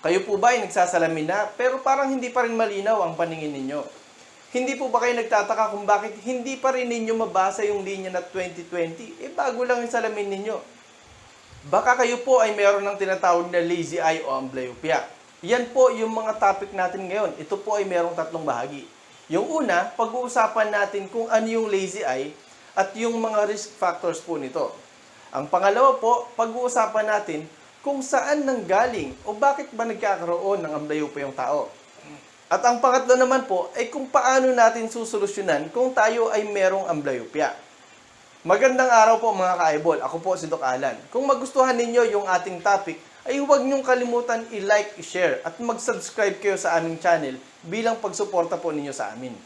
Kayo po ba ay nagsasalamin na pero parang hindi pa rin malinaw ang paningin ninyo? Hindi po ba kayo nagtataka kung bakit hindi pa rin ninyo mabasa yung linya na 2020? Eh bago lang yung salamin ninyo. Baka kayo po ay meron ng tinatawag na lazy eye o amblyopia. Yan po yung mga topic natin ngayon. Ito po ay merong tatlong bahagi. Yung una, pag-uusapan natin kung ano yung lazy eye at yung mga risk factors po nito. Ang pangalawa po, pag-uusapan natin kung saan nanggaling o bakit ba nagkakaroon ng amblyopia yung tao. At ang pangatlo naman po ay kung paano natin susolusyonan kung tayo ay merong amblyopia. Magandang araw po mga ka-eyeball. Ako po si Doc Alan. Kung magustuhan ninyo yung ating topic, ay huwag niyong kalimutan i-like, i-share at mag-subscribe kayo sa aming channel bilang pagsuporta po ninyo sa amin.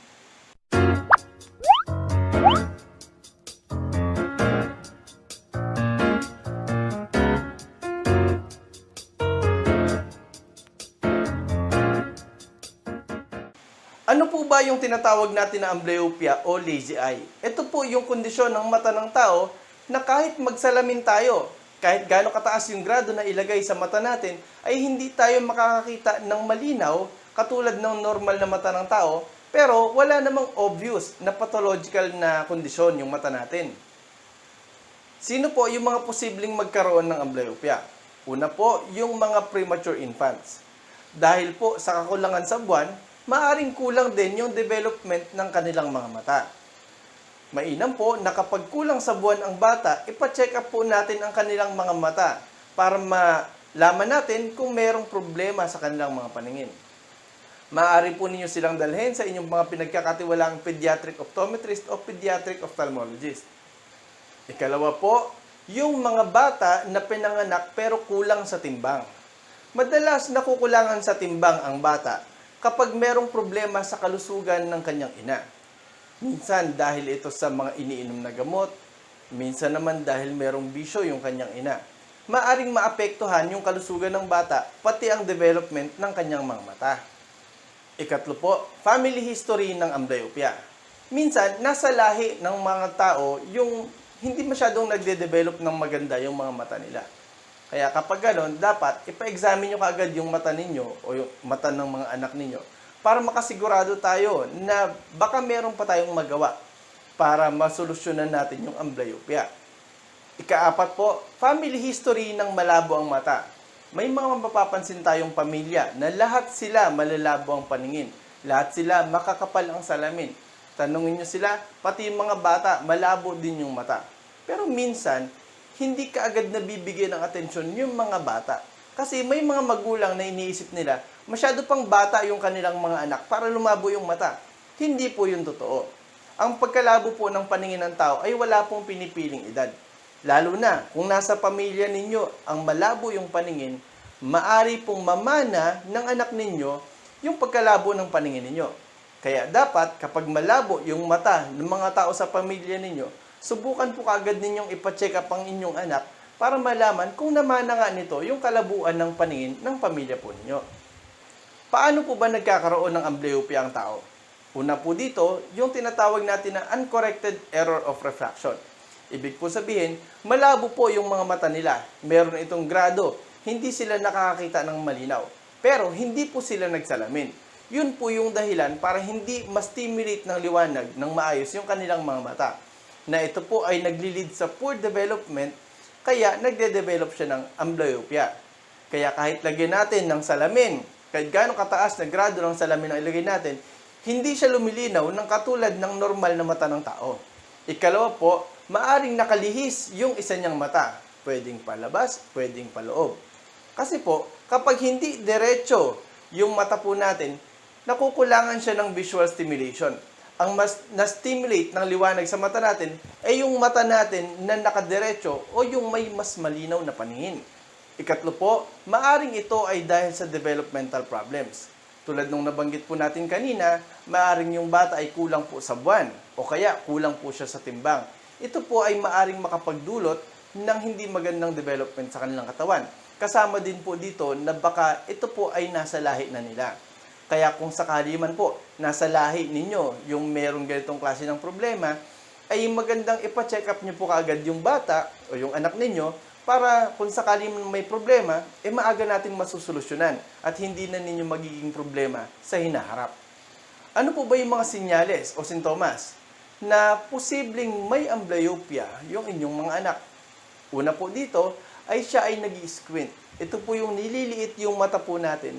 Ano po ba yung tinatawag natin na amblyopia o lazy eye? Ito po yung kondisyon ng mata ng tao na kahit magsalamin tayo, kahit gaano kataas yung grado na ilagay sa mata natin, ay hindi tayo makakakita ng malinaw katulad ng normal na mata ng tao, pero wala namang obvious na pathological na kondisyon yung mata natin. Sino po yung mga posibleng magkaroon ng amblyopia? Una po, yung mga premature infants. Dahil po sa kakulangan sa buwan, maaring kulang din yung development ng kanilang mga mata. Mainam po na kapag kulang sa buwan ang bata, ipacheck up po natin ang kanilang mga mata para malaman natin kung merong problema sa kanilang mga paningin. Maaari po ninyo silang dalhin sa inyong mga pinagkakatiwalaang pediatric optometrist o pediatric ophthalmologist. Ikalawa po, yung mga bata na pinanganak pero kulang sa timbang. Madalas nakukulangan sa timbang ang bata kapag merong problema sa kalusugan ng kanyang ina. Minsan dahil ito sa mga iniinom na gamot, minsan naman dahil merong bisyo yung kanyang ina. Maaring maapektuhan yung kalusugan ng bata pati ang development ng kanyang mga mata. Ikatlo po, family history ng amblyopia. Minsan, nasa lahi ng mga tao yung hindi masyadong nagde-develop ng maganda yung mga mata nila. Kaya kapag ganon, dapat ipa-examine nyo kaagad yung mata ninyo o yung mata ng mga anak ninyo para makasigurado tayo na baka meron pa tayong magawa para masolusyonan natin yung amblyopia. Ikaapat po, family history ng malabo ang mata. May mga mapapansin tayong pamilya na lahat sila malalabo ang paningin. Lahat sila makakapal ang salamin. Tanungin nyo sila, pati yung mga bata, malabo din yung mata. Pero minsan, hindi kaagad nabibigyan ng atensyon yung mga bata. Kasi may mga magulang na iniisip nila, masyado pang bata yung kanilang mga anak para lumabo yung mata. Hindi po yung totoo. Ang pagkalabo po ng paningin ng tao ay wala pong pinipiling edad. Lalo na kung nasa pamilya ninyo ang malabo yung paningin, maari pong mamana ng anak ninyo yung pagkalabo ng paningin ninyo. Kaya dapat kapag malabo yung mata ng mga tao sa pamilya ninyo, subukan po kagad ninyong ipacheck up ang inyong anak para malaman kung namana nga nito yung kalabuan ng paningin ng pamilya po ninyo. Paano po ba nagkakaroon ng amblyopia ang tao? Una po dito, yung tinatawag natin na uncorrected error of refraction. Ibig po sabihin, malabo po yung mga mata nila. Meron itong grado, hindi sila nakakakita ng malinaw. Pero hindi po sila nagsalamin. Yun po yung dahilan para hindi ma-stimulate ng liwanag ng maayos yung kanilang mga mata. Na ito po ay naglilid sa poor development, kaya nagde-develop siya ng amblyopia. Kaya kahit lagyan natin ng salamin, kahit gaano kataas na grado ng salamin ang ilagay natin, hindi siya lumilinaw ng katulad ng normal na mata ng tao. Ikalawa po, maaring nakalihis yung isa niyang mata. Pwedeng palabas, pwedeng paloob. Kasi po, kapag hindi diretso yung mata po natin, nakukulangan siya ng visual stimulation. Ang mas na-stimulate ng liwanag sa mata natin ay yung mata natin na nakadiretso o yung may mas malinaw na paningin. Ikatlo po, maaring ito ay dahil sa developmental problems. Tulad nung nabanggit po natin kanina, maaring yung bata ay kulang po sa buwan o kaya kulang po siya sa timbang. Ito po ay maaring makapagdulot ng hindi magandang development sa kanilang katawan. Kasama din po dito na baka ito po ay nasa lahi na nila. Kaya kung sakali man po, nasa lahi ninyo yung merong ganitong klase ng problema, ay magandang ipa-check up nyo po kaagad yung bata o yung anak ninyo para kung sakali may problema, eh maaga nating masusolusyonan at hindi na ninyo magiging problema sa hinaharap. Ano po ba yung mga sinyales o sintomas na posibleng may amblyopia yung inyong mga anak? Una po dito ay siya ay nag squint Ito po yung nililiit yung mata po natin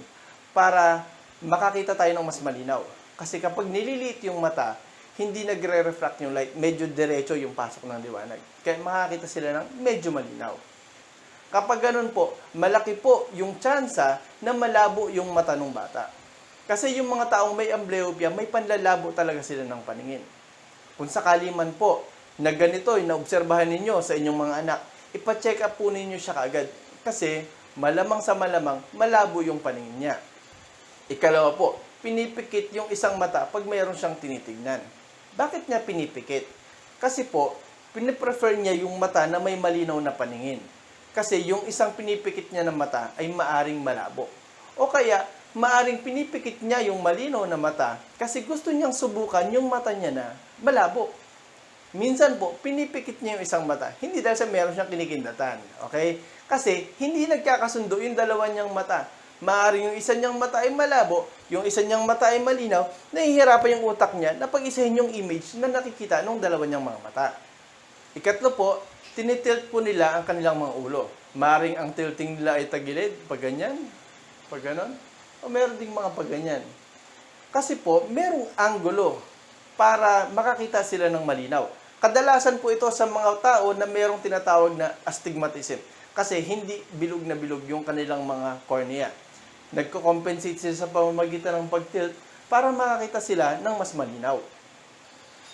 para makakita tayo ng mas malinaw. Kasi kapag nililiit yung mata, hindi nagre-refract yung light, medyo diretso yung pasok ng liwanag. Kaya makakita sila ng medyo malinaw. Kapag ganun po, malaki po yung tsansa na malabo yung mata ng bata. Kasi yung mga taong may amblyopia, may panlalabo talaga sila ng paningin. Kung sakali man po na ganito ay naobserbahan ninyo sa inyong mga anak, ipa-check up po ninyo siya kaagad. Kasi malamang sa malamang, malabo yung paningin niya. Ikalawa po, pinipikit yung isang mata pag mayroon siyang tinitignan. Bakit niya pinipikit? Kasi po, piniprefer niya yung mata na may malinaw na paningin. Kasi yung isang pinipikit niya ng mata ay maaring malabo. O kaya, maaring pinipikit niya yung malinaw na mata kasi gusto niyang subukan yung mata niya na malabo. Minsan po, pinipikit niya yung isang mata. Hindi dahil sa meron siyang kinikindatan. Okay? Kasi, hindi nagkakasundo yung dalawa niyang mata. Maaring yung isa niyang mata ay malabo, yung isa niyang mata ay malinaw, nahihirapan yung utak niya na pag-isahin yung image na nakikita ng dalawa niyang mga mata. Ikatlo po, tinitilt po nila ang kanilang mga ulo. Maring ang tilting nila ay tagilid, pag ganyan, pag ganon, o meron ding mga pag ganyan. Kasi po, merong anggulo para makakita sila ng malinaw. Kadalasan po ito sa mga tao na merong tinatawag na astigmatism. Kasi hindi bilog na bilog yung kanilang mga cornea. Nagko-compensate sila sa pamamagitan ng pag-tilt para makakita sila ng mas malinaw.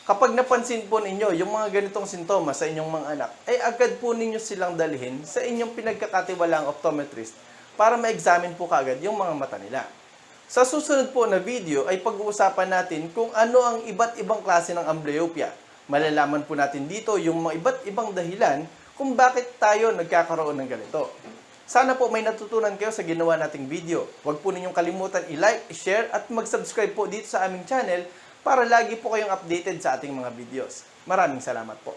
Kapag napansin po ninyo yung mga ganitong sintomas sa inyong mga anak, ay agad po ninyo silang dalhin sa inyong pinagkakatiwalaang optometrist para ma-examine po kagad yung mga mata nila. Sa susunod po na video ay pag-uusapan natin kung ano ang iba't ibang klase ng amblyopia. Malalaman po natin dito yung mga iba't ibang dahilan kung bakit tayo nagkakaroon ng ganito. Sana po may natutunan kayo sa ginawa nating video. Huwag po ninyong kalimutan i-like, i-share at mag-subscribe po dito sa aming channel para lagi po kayong updated sa ating mga videos. Maraming salamat po.